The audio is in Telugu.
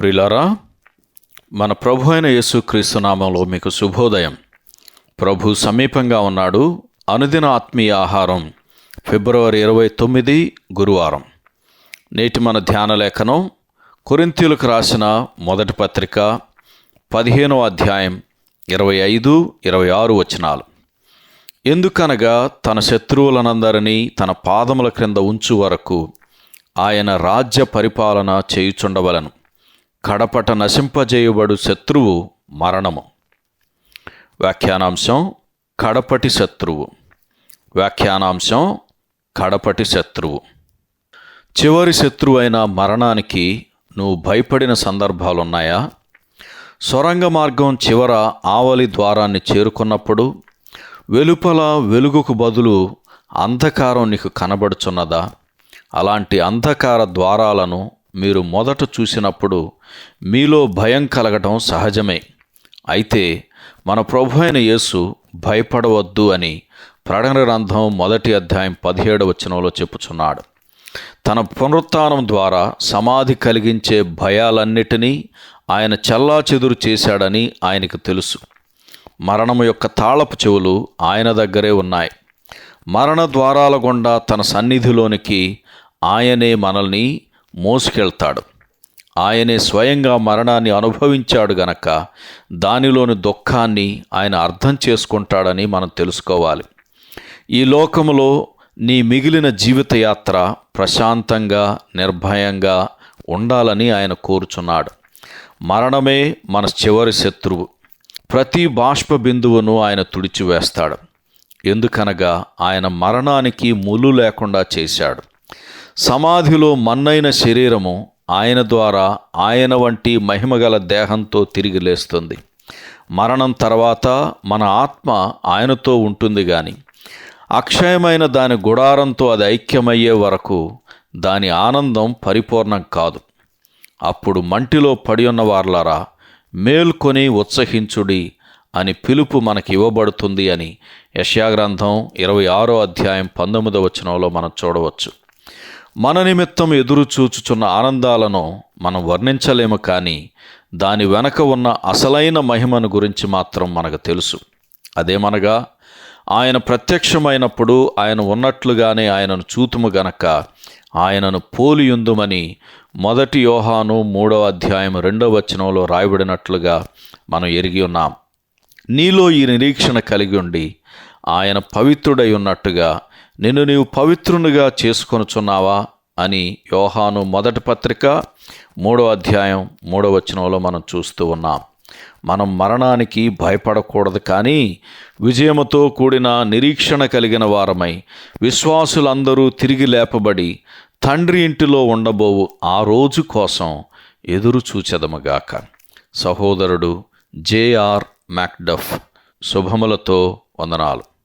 ప్రిలారా మన ప్రభు అయిన యేసుక్రీస్తు నామంలో మీకు శుభోదయం. ప్రభు సమీపంగా ఉన్నాడు. అనుదిన ఆత్మీయ ఆహారం ఫిబ్రవరి ఇరవై తొమ్మిది గురువారం. నేటి మన ధ్యాన లేఖనం కొరింతీయులకు రాసిన మొదటి పత్రిక పదిహేనవ అధ్యాయం ఇరవై ఐదు ఇరవై ఆరు వచనాలు. ఎందుకనగా తన శత్రువులనందరినీ తన పాదముల క్రింద ఉంచు వరకు ఆయన రాజ్య పరిపాలన చేయుచుండవలను. కడపట నశింపజేయబడు శత్రువు మరణము. వ్యాఖ్యానాంశం కడపటి శత్రువు. వ్యాఖ్యానాంశం కడపటి శత్రువు. చివరి శత్రువు అయిన మరణానికి నువ్వు భయపడిన సందర్భాలున్నాయా? సొరంగ మార్గం చివర ఆవలి ద్వారాన్ని చేరుకున్నప్పుడు వెలుపల వెలుగుకు బదులు అంధకారం నీకు కనబడుచున్నదా? అలాంటి అంధకార ద్వారాలను మీరు మొదట చూసినప్పుడు మీలో భయం కలగటం సహజమే. అయితే మన ప్రభు అయిన యేసు భయపడవద్దు అని ప్రకటన గ్రంథం మొదటి అధ్యాయం పదిహేడు వచనంలో చెప్పుచున్నాడు. తన పునరుత్నం ద్వారా సమాధి కలిగించే భయాలన్నిటినీ ఆయన చెల్లాచెదురు చేశాడని ఆయనకు తెలుసు. మరణము యొక్క తాళపు చెవులు ఆయన దగ్గరే ఉన్నాయి. మరణ ద్వారాల గుండా తన సన్నిధిలోనికి ఆయనే మనల్ని మోసుకెళ్తాడు. ఆయనే స్వయంగా మరణాన్ని అనుభవించాడు గనక దానిలోని దుఃఖాన్ని ఆయన అర్థం చేసుకుంటాడని మనం తెలుసుకోవాలి. ఈ లోకములో నీ మిగిలిన జీవితయాత్ర ప్రశాంతంగా నిర్భయంగా ఉండాలని ఆయన కోరుచున్నాడు. మరణమే మన చివరి శత్రువు. ప్రతి బాష్ప బిందువును ఆయన తుడిచివేస్తాడు. ఎందుకనగా ఆయన మరణానికి ములు లేకుండా చేశాడు. సమాధిలో మన్నైన శరీరము ఆయన ద్వారా ఆయన వంటి మహిమగల దేహంతో తిరిగి లేస్తుంది. మరణం తర్వాత మన ఆత్మ ఆయనతో ఉంటుంది కానీ అక్షయమైన దాని గుడారంతో అది ఐక్యమయ్యే వరకు దాని ఆనందం పరిపూర్ణం కాదు. అప్పుడు మంటిలో పడి ఉన్న వార్లారా మేల్కొని ఉత్సహించుడి అని పిలుపు మనకి ఇవ్వబడుతుంది అని యశాగ్రంథం ఇరవై ఆరో అధ్యాయం పంతొమ్మిదవ వచనంలో మనం చూడవచ్చు. మన నిమిత్తం ఎదురు చూచుచున్న ఆనందాలను మనం వర్ణించలేము కానీ దాని వెనక ఉన్న అసలైన మహిమను గురించి మాత్రం మనకు తెలుసు. అదేమనగా ఆయన ప్రత్యక్షమైనప్పుడు ఆయన ఉన్నట్లుగానే ఆయనను చూతుము గనక ఆయనను పోలియుందుమని మొదటి యోహాను మూడవ అధ్యాయం రెండవ వచనంలో రాయబడినట్లుగా మనం ఎరిగి ఉన్నాం. నీలో ఈ నిరీక్షణ కలిగి ఉండి ఆయన పవిత్రుడై ఉన్నట్టుగా నిన్ను నీవు పవిత్రునిగా చేసుకొనుచున్నావా అని యోహాను మొదటి పత్రిక మూడో అధ్యాయం మూడో వచనంలో మనం చూస్తూ ఉన్నాం. మనం మరణానికి భయపడకూడదు కానీ విజయముతో కూడిన నిరీక్షణ కలిగిన వారమై విశ్వాసులందరూ తిరిగి లేపబడి తండ్రి ఇంటిలో ఉండబోవు ఆ రోజు కోసం ఎదురు చూచెదమగాక సహోదరుడు జేఆర్ మ్యాక్డఫ్ శుభములతో వందనాలు.